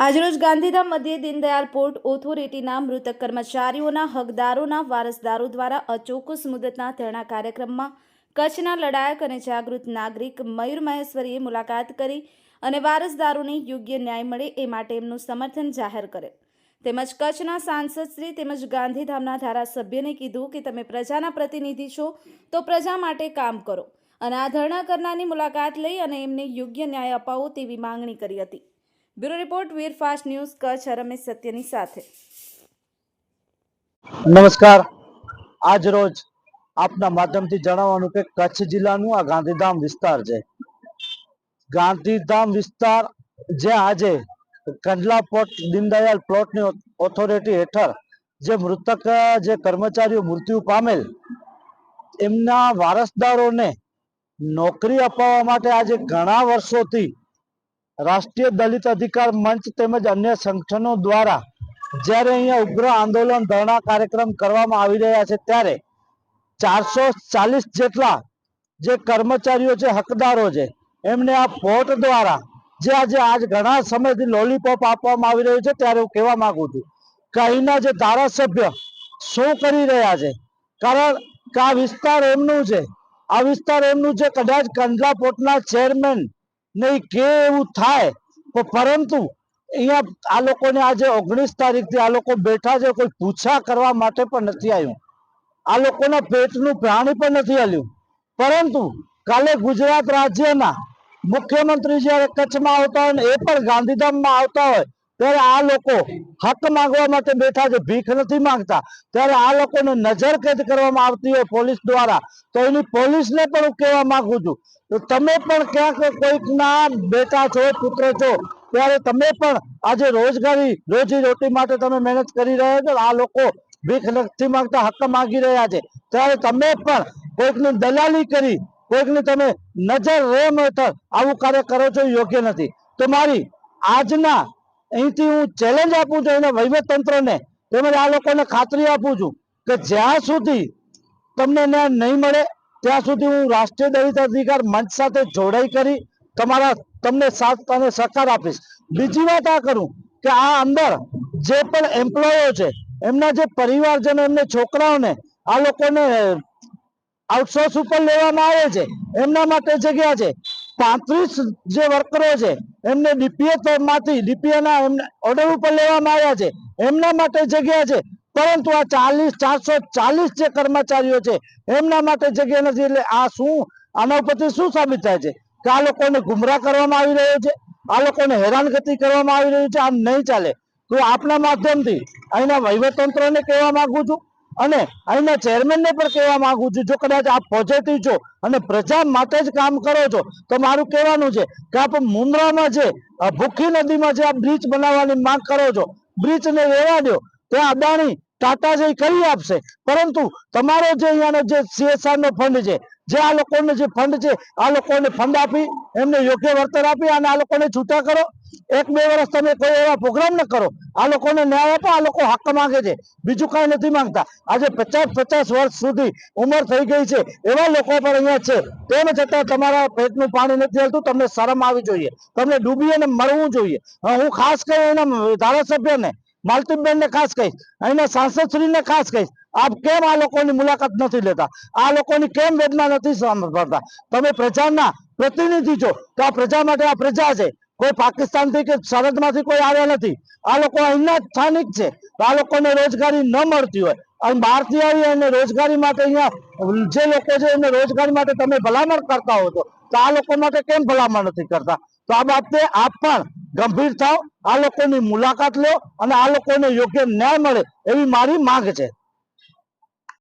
આજરોજ ગાંધીધામ મધ્યે દીનદયાળ પોર્ટ ઓથોરિટીના મૃતક કર્મચારીઓના, હકદારોના, વારસદારો દ્વારા અચોક્કસ મુદતના ધરણા કાર્યક્રમમાં કચ્છના લડાયક અને જાગૃત નાગરિક મયુર મહેશ્વરીએ મુલાકાત કરી અને વારસદારોને યોગ્ય ન્યાય મળે એ માટે એમનું સમર્થન જાહેર કરે તેમજ કચ્છના સાંસદશ્રી તેમજ ગાંધીધામના ધારાસભ્યને કીધું કે તમે પ્રજાના પ્રતિનિધિ છો, તો પ્રજા માટે કામ કરો. અને આ ધરણા કરનારની મુલાકાત લઈ અને એમને યોગ્ય ન્યાય અપાવો તેવી માંગણી કરી હતી. Bureau report Veer fast news, Kutch Ramesh સત્યની સાથે. નમસ્કાર. આજ રોજ આપના માધ્યમથી જણાવવાનું કે કચ્છ જિલ્લાનું આ ગાંધીધામ વિસ્તાર છે. ગાંધીધામ વિસ્તાર જે આજે કંડલા પોર્ટ દીનદયાલ પ્લોટની ઓથોરિટી હેઠળ જે મૃતક, જે કર્મચારીઓ મૃત્યુ પામેલ, એમના વારસદારોને નોકરી અપાવવા માટે આજે ઘણા વર્ષોથી રાષ્ટ્રીય દલિત અધિકાર મંચ તેમજ અન્ય સંગઠનો દ્વારા જ્યારે અહીંયા ઉગ્ર આંદોલન ધરણા કાર્યક્રમ કરવામાં આવી રહ્યા છે ત્યારે ચારસો ચાલીસ જેટલા જે કર્મચારીઓ છે, હકદારો છે, એમને આ પોર્ટ દ્વારા જે આજે આજ ઘણા સમયથી લોલીપોપ આપવામાં આવી રહ્યું છે ત્યારે હું કહેવા માંગુ છું કે અહીંના જે ધારાસભ્ય શું કરી રહ્યા છે? કારણ કે આ વિસ્તાર એમનું છે. આ વિસ્તાર એમનું છે કદાચ કંડલા પોર્ટના ચેરમેન નહીં, કે એવું થાય, તો પરંતુ અહીંયા આ લોકોને આજે ઓગણીસ તારીખથી આ લોકો બેઠા છે, કોઈ પૂછા કરવા માટે પણ નથી આવ્યું. આ લોકોના પેટનું પ્રાણી પણ નથી હલ્યું. પરંતુ કાલે ગુજરાત રાજ્યના મુખ્યમંત્રી જ્યારે કચ્છમાં આવતા હોય ને, એ પણ ગાંધીધામમાં આવતા હોય ત્યારે આ લોકો હક માંગવા માટે બેઠા છે, ભીખ નથી માંગતા. ત્યારે આ લોકોને નજર કેદ કરવામાં આવતી હોય પોલીસ દ્વારા, તો એની પોલીસને પણ હું કહેવા માંગુ છું તો તમે પણ ક્યાંક કોઈકના બેટા છો, પુત્ર છો, ત્યારે તમે પણ આજે રોજગારી, રોજી રોટી માટે તમે મહેનત કરી રહ્યા છો, આ લોકો ભીખ નથી માંગતા, હક માંગી રહ્યા છે. ત્યારે તમે પણ કોઈકની દલાલી કરી, કોઈકની તમે નજર રેમ હેઠળ આવું કાર્ય કરો છો યોગ્ય નથી. તો મારી આજના અહીંથી હું ચેલેન્જ આપું છું એના વહીવટતંત્રને. તેમજ આ લોકોને ખાતરી આપું છું કે જ્યાં સુધી તમને ન્યાય નહીં મળે, ત્યાં સુધી હું રાષ્ટ્રીય દલિત અધિકાર મંચ સાથે જોડાઈ કરી તમારા, તમને સાથ અને સહકાર આપીશ. બીજી વાત આ કરું કે આ અંદર જે પણ એમ્પ્લોયો છે, એમના જે પરિવારજનો, એમને છોકરાઓને આ લોકોને આઉટસોર્સ ઉપર લેવામાં આવે છે, એમના માટે જગ્યા છે. પાંત્રીસ જે વર્કરો છે એમને ડીપીએ માંથી એમને ઓર્ડર ઉપર લેવામાં આવ્યા છે. એમના માટે જગ્યા છે. પરંતુ આ ચાલીસ, ચારસો ચાલીસ જે કર્મચારીઓ છે, એમના માટે જગ્યા નથી. એટલે આ શું? આના ઉપરથી શું સાબિત થાય છે? કે આ લોકોને ગુમરાહ કરવામાં આવી રહ્યો છે? આ લોકોને હેરાનગતિ કરવામાં આવી રહ્યું છે? આમ નહીં ચાલે. તો આપના માધ્યમથી અહીંના વહીવટતંત્રને કહેવા માગું છું અને અહીંના ચેરમેનને પણ કહેવા માંગુ છું, જો કદાચ આપ પોઝિટિવ છો અને પ્રજા માટે જ કામ કરો છો, તો મારું કહેવાનું છે કે આપ મુન્દ્રામાં જે ભૂખી નદીમાં જે આ બ્રિજ બનાવવાની માંગ કરો છો, બ્રિજને રહેવા દો, ત્યાં અદાણી ટાટા જે કરી આપશે. પરંતુ તમારો જે અહીંયાનો જે સીએસઆર નો ફંડ છે જે આ લોકોને જે ફંડ છે આ લોકોને ફંડ આપી એમને યોગ્ય વળતર આપી અને આ લોકોને છૂટા કરો. એક બે વર્ષ તમે કોઈ એવા પ્રોગ્રામ ન કરો. આ લોકોને ન્યાય આપો આ લોકો હક માંગે છે. બીજું કઈ નથી માંગતા. આજે પચાસ પચાસ વર્ષ સુધી ઉંમર થઈ ગઈ છે. એવા લોકો પણ અહીંયા છે. તેમ છતાં તમારા પેટનું પાણી નથી હલતું. તમને શરમ આવી જોઈએ. તમને ડૂબી અને મળવું જોઈએ. હા, ખાસ કરી એના ધારાસભ્યને માલતીબેનને ખાસ કહીશ. અહીંના સાંસદશ્રીને ખાસ કહીશ. આપ કેમ આ લોકોની મુલાકાત નથી લેતા? આ લોકોની કેમ વેદના નથી સાંભળતા? તમે પ્રજાના પ્રતિનિધિ છો તો આ પ્રજા માટે આ પ્રજા છે. કોઈ પાકિસ્તાનથી કે સરહદમાંથી કોઈ આવ્યા નથી. આ લોકો અહીંના સ્થાનિક છે. તો આ લોકોને રોજગારી ન મળતી હોય. અને બહારથી આવી અને રોજગારી માટે અહીંયા જે લોકો છે એને રોજગારી માટે તમે ભલામણ કરતા હો તો આ લોકો માટે કેમ ભલામણ નથી કરતા? તો આ બાબતે આપ પણ ગંભીર થાવ આ લોકોની મુલાકાત લો અને આ લોકોને યોગ્ય ન્યાય મળે એવી મારી માંગ છે.